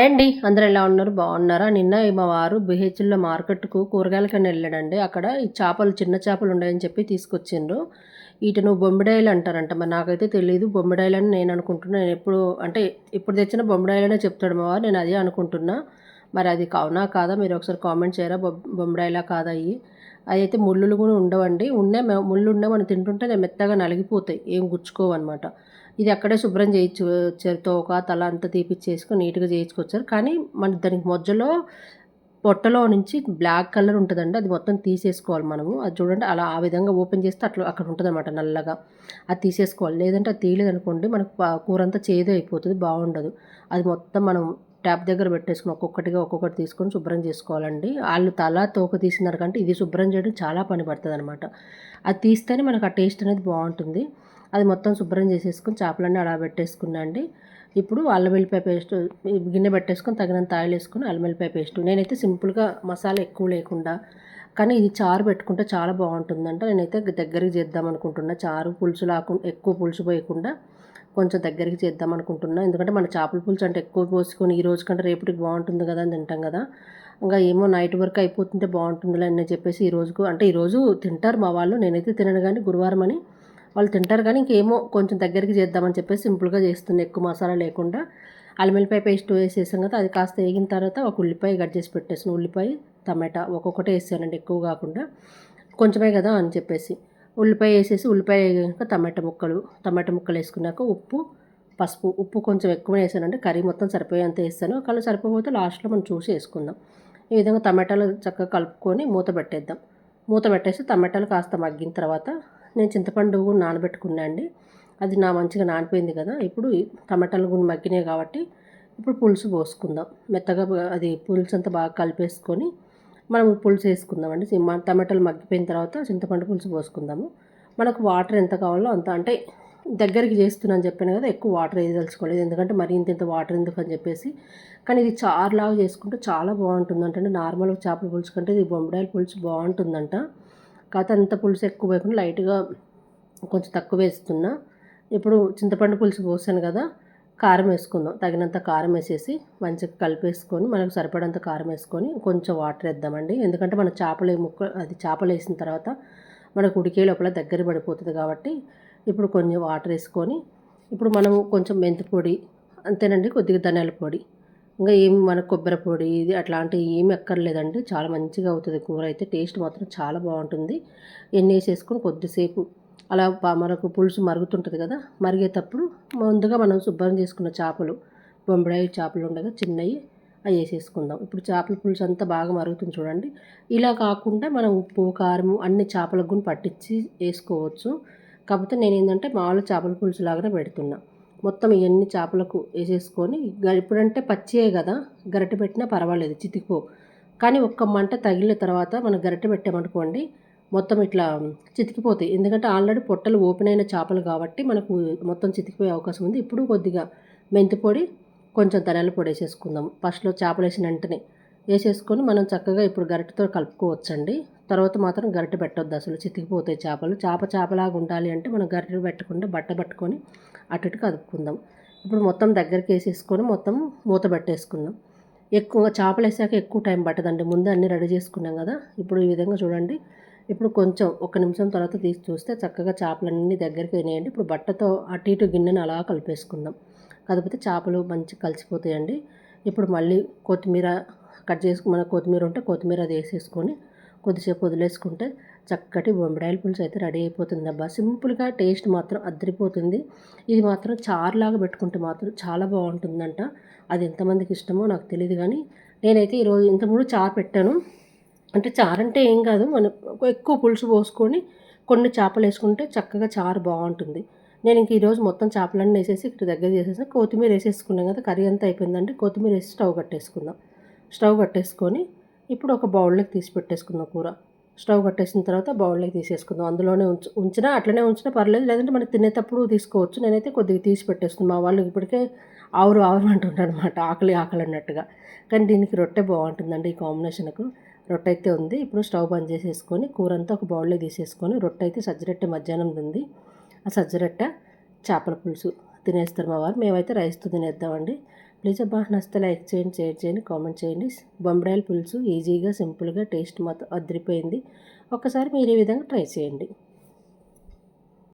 అండి అందరు ఎలా ఉన్నారు? బాగున్నారా? నిన్న మా వారు బిహెచ్ఎల్లో మార్కెట్కు కూరగాయలకని వెళ్ళాడండి. అక్కడ ఈ చేపలు చిన్న చేపలు ఉన్నాయని చెప్పి తీసుకొచ్చిండ్రు. వీటిని బొమ్మిడాయలు అంటారంట. మరి నాకైతే తెలియదు బొమ్మిడాయలు అని నేను అనుకుంటున్నా. నేను ఎప్పుడు అంటే ఇప్పుడు తెచ్చిన బొమ్మిడాయలనే చెప్తాడు మా వారు. నేను అదే అనుకుంటున్నా. మరి అది కావునా కాదా? మీరు ఒకసారి కామెంట్ చేయరా? బొమ్మిడాయలా కాదా అవి అవి అయితే ముళ్ళులు కూడా ఉండవండి. ఉన్నాయి ముళ్ళు ఉండే మనం తింటుంటే నేను మెత్తగా నలిగిపోతాయి. ఏం గుచ్చుకోవన్నమాట. ఇది అక్కడే శుభ్రం చేయించు వచ్చారు తోక తల అంతా తీపిచ్చేసుకొని నీట్గా చేయించుకొచ్చారు. కానీ మన దానికి మధ్యలో పొట్టలో నుంచి బ్లాక్ కలర్ ఉంటుందండి. అది మొత్తం తీసేసుకోవాలి మనము. అది చూడండి అలా ఆ విధంగా ఓపెన్ చేస్తే అట్లా అక్కడ ఉంటుంది అనమాట నల్లగా. అది తీసేసుకోవాలి. లేదంటే అది తీయలేదు అనుకోండి మనకు కూర అంతా చేదు అయిపోతుంది బాగుండదు. అది మొత్తం మనం ట్యాప్ దగ్గర పెట్టేసుకుని ఒక్కొక్కటిగా ఒక్కొక్కటి తీసుకొని శుభ్రం చేసుకోవాలండి. వాళ్ళు తల తోక తీసినారు కంటే ఇది శుభ్రం చేయడం చాలా పని పడుతుంది అనమాట అది తీస్తేనే మనకు ఆ టేస్ట్ అనేది బాగుంటుంది. అది మొత్తం శుభ్రం చేసేసుకుని చేపలన్నీ అలా పెట్టేసుకున్నా అండి. ఇప్పుడు అల్లం వెల్లిపాయ పేస్ట్ గిన్నె పెట్టేసుకొని తగినంత ఆయిల్ వేసుకొని అల్లం వెల్లిపాయ పేస్ట్. నేనైతే సింపుల్గా మసాలా ఎక్కువ లేకుండా కానీ ఇది చారు పెట్టుకుంటే చాలా బాగుంటుందంట. నేనైతే దగ్గరికి చేద్దాం అనుకుంటున్నా. చారు పులుసు లేకుండా ఎక్కువ పులుసు పోయకుండా కొంచెం దగ్గరికి చేద్దాం అనుకుంటున్నా. ఎందుకంటే మన చేపల పులుసు అంటే ఎక్కువ పోసుకొని ఈ రోజు కంటే రేపటికి బాగుంటుంది కదా అని తింటాం కదా. ఇంకా ఏమో నైట్ వరకు అయిపోతుంటే బాగుంటుందిలే అని చెప్పేసి ఈ రోజుకు అంటే ఈరోజు తింటారు మా వాళ్ళు. నేనైతే తినను కానీ గురువారం అని వాళ్ళు తింటారు కానీ ఇంకేమో కొంచెం దగ్గరికి చేద్దామని చెప్పేసి సింపుల్గా చేస్తుంది ఎక్కువ మసాలా లేకుండా. అల్లిమిల్లిపాయ పేస్ట్ వేసేసాం కదా అది కాస్త వేగిన తర్వాత ఒక ఉల్లిపాయ కట్ చేసి పెట్టేసాను ఉల్లిపాయ టమాటా ఒక్కొక్కటే వేసానండి ఎక్కువ కాకుండా. కొంచెమే కదా అని చెప్పేసి. ఉల్లిపాయ వేసేసి ఉల్లిపాయ వేసాక టమాటా ముక్కలు టమాటా ముక్కలు వేసుకున్నాక ఉప్పు పసుపు ఉప్పు కొంచెం ఎక్కువ వేసానంటే కర్రీ మొత్తం సరిపోయేంత వేస్తాను. ఒకవేళ సరిపోతే లాస్ట్లో మనం చూసి వేసుకుందాం. ఈ విధంగా టమాటాలు చక్కగా కలుపుకొని మూత పెట్టేద్దాం. మూత పెట్టేసి టమాటాలు కాస్త మగ్గిన తర్వాత నేను చింతపండు నానబెట్టుకున్నా అండి. అది నా మంచిగా నానిపోయింది కదా. ఇప్పుడు టమాటాలు కూడా మగ్గినాయి కాబట్టి ఇప్పుడు పులుసు పోసుకుందాం. మెత్తగా అది పులుసు అంతా బాగా కలిపేసుకొని మనం పులుసు వేసుకుందామండి టమాటాలు మగ్గిపోయిన తర్వాత చింతపండు పులుసు పోసుకుందాము. మనకు వాటర్ ఎంత కావాలో అంత అంటే దగ్గరికి చేస్తున్నాను చెప్పాను కదా ఎక్కువ వాటర్ వేయదలుచుకోలేదు. ఎందుకంటే మరి ఇంత ఇంత వాటర్ ఎందుకు అని చెప్పేసి. కానీ ఇది చారులాగా చేసుకుంటే చాలా బాగుంటుంది అంటే నార్మల్గా చేపల పులుసు కంటే ఇది బొమ్మడాయిల పులుసు బాగుంటుందంట. కాకపోతే అంత పులుసు ఎక్కువ వేయకుండా లైట్గా కొంచెం తక్కువ వేస్తున్నా. ఇప్పుడు చింతపండు పులుసు పోసాను కదా కారం వేసుకుందాం. తగినంత కారం వేసేసి మంచిగా కలిపేసుకొని మనకు సరిపడంత కారం వేసుకొని కొంచెం వాటర్ వేద్దామండి. ఎందుకంటే మన చేపలు ముక్క అది చేపలు వేసిన తర్వాత మనకు ఉడికే లోపల దగ్గర పడిపోతుంది కాబట్టి ఇప్పుడు కొంచెం వాటర్ వేసుకొని ఇప్పుడు మనము కొంచెం మెంతి పొడి అంతేనండి కొద్దిగా ధనియాల పొడి ఇంకా ఏం మన కొబ్బరి పొడి ఇది అట్లాంటివి ఏమి ఎక్కర్లేదండి. చాలా మంచిగా అవుతుంది కూర అయితే. టేస్ట్ మాత్రం చాలా బాగుంటుంది. ఎన్ని వేసేసుకొని కొద్దిసేపు అలా మనకు పులుసు మరుగుతుంటుంది కదా మరిగేటప్పుడు ముందుగా మనం శుభ్రం చేసుకున్న చేపలు బొంబడాయి చేపలు ఉండగా చిన్నవి అవి వేసేసుకుందాం. ఇప్పుడు చేపల పులుసు అంతా బాగా మరుగుతుంది చూడండి. ఇలా కాకుండా మనం ఉప్పు కారం అన్ని చేపలకు కూడా పట్టించి వేసుకోవచ్చు. కాకపోతే నేను ఏంటంటే మామూలు చేపల పులుసు లాగానే పెడుతున్నా. మొత్తం ఇవన్నీ చేపలకు వేసేసుకొని ఇప్పుడంటే పచ్చియే కదా గరిటె పెట్టినా పర్వాలేదు చితికిపో. కానీ ఒక్క మంట తగిలిన తర్వాత మనం గరిటె పెట్టామనుకోండి మొత్తం ఇట్లా చితికిపోతాయి. ఎందుకంటే ఆల్రెడీ పొట్టలు ఓపెన్ అయిన చేపలు కాబట్టి మనకు మొత్తం చితికిపోయే అవకాశం ఉంది. ఇప్పుడు కొద్దిగా మెంతి పొడి కొంచెం ధనియాల పొడి వేసేసుకుందాం. ఫస్ట్లో చేపలు వేసిన వెంటనే వేసేసుకొని మనం చక్కగా ఇప్పుడు గరిటెతో కలుపుకోవచ్చండి. తర్వాత మాత్రం గరిటె పెట్టొద్దు అసలు. చితికిపోతాయి చేపలు. చేప చేపలాగా ఉండాలి అంటే మనం గరిటె పెట్టకుండా బట్ట పట్టుకొని అటు ఇటు కదుపుకుందాం ఇప్పుడు మొత్తం దగ్గరికి వేసేసుకొని మొత్తం మూత పెట్టేసుకుందాం. ఎక్కువ చేపలు వేసాక ఎక్కువ టైం పట్టదండి. ముందు అన్నీ రెడీ చేసుకున్నాం కదా. ఇప్పుడు ఈ విధంగా చూడండి. ఇప్పుడు కొంచెం ఒక నిమిషం తర్వాత తీసి చూస్తే చక్కగా చేపలన్నీ దగ్గరికి వినేయండి ఇప్పుడు బట్టతో అటు ఇటు గిన్నెను అలా కలిపేసుకుందాం. కదిపితే చేపలు మంచిగా కలిసిపోతాయండి. ఇప్పుడు మళ్ళీ కొత్తిమీర కట్ చేసుకుని మన కొత్తిమీర ఉంటే కొత్తిమీర అది వేసేసుకొని కొద్దిసేపు వదిలేసుకుంటే చక్కటి బొంబడాయిల పులుసు అయితే రెడీ అయిపోతుంది అబ్బా. సింపుల్గా టేస్ట్ మాత్రం అద్దరిపోతుంది. ఇది మాత్రం చారులాగా పెట్టుకుంటే మాత్రం చాలా బాగుంటుందంట. అది ఎంతమందికి ఇష్టమో నాకు తెలియదు కానీ నేనైతే ఈరోజు ఇంతకుముందు చారు పెట్టాను. అంటే చారు అంటే ఏం కాదు మనం ఎక్కువ పులుసు పోసుకొని కొన్ని చేపలు వేసుకుంటే చక్కగా చారు బాగుంటుంది. నేను ఇంక ఈరోజు మొత్తం చేపలన్నీ వేసేసి ఇక్కడ దగ్గర చేసేసి కొత్తిమీర వేసేసుకున్నాం కదా కర్రీ అంతా అయిపోయిందంటే కొత్తిమీర వేసి స్టవ్ కట్టేసుకుందాం. స్టవ్ కట్టేసుకొని ఇప్పుడు ఒక బౌల్లోకి తీసి పెట్టేసుకుందాం కూర. స్టవ్ కట్టేసిన తర్వాత బౌల్లోకి తీసేసుకుందాం. అందులోనే ఉంచు ఉంచినా అట్లనే ఉంచినా పర్లేదు. లేదంటే మనం తినేటప్పుడు తీసుకోవచ్చు. నేనైతే కొద్దిగా తీసి పెట్టేసుకున్నాను మా వాళ్ళు ఇప్పటికే ఆవురు ఆవురు అంటుంటారు అనమాట ఆకలి ఆకలి అన్నట్టుగా. కానీ దీనికి రొట్టె బాగుంటుందండి ఈ కాంబినేషన్కు. రొట్టె అయితే ఉంది. ఇప్పుడు స్టవ్ బంద్ చేసేసుకొని కూర అంతా ఒక బౌల్లో తీసేసుకొని రొట్టె అయితే సజ్జరొట్టె మధ్యాహ్నం ఉంది. ఆ సజ్జరొట్టె చేపల పులుసు తినేస్తారు మా వారు. మేమైతే రైస్తో తినేద్దామండి. ప్లీజ్ అబ్బా నచ్చితే లైక్ చేయండి షేర్ చేయండి కామెంట్ చేయండి. బొంబడాయిల పులుసు ఈజీగా సింపుల్గా టేస్ట్ మొత్తం అదిరిపోయింది. ఒక్కసారి మీరు ఈ విధంగా ట్రై చేయండి.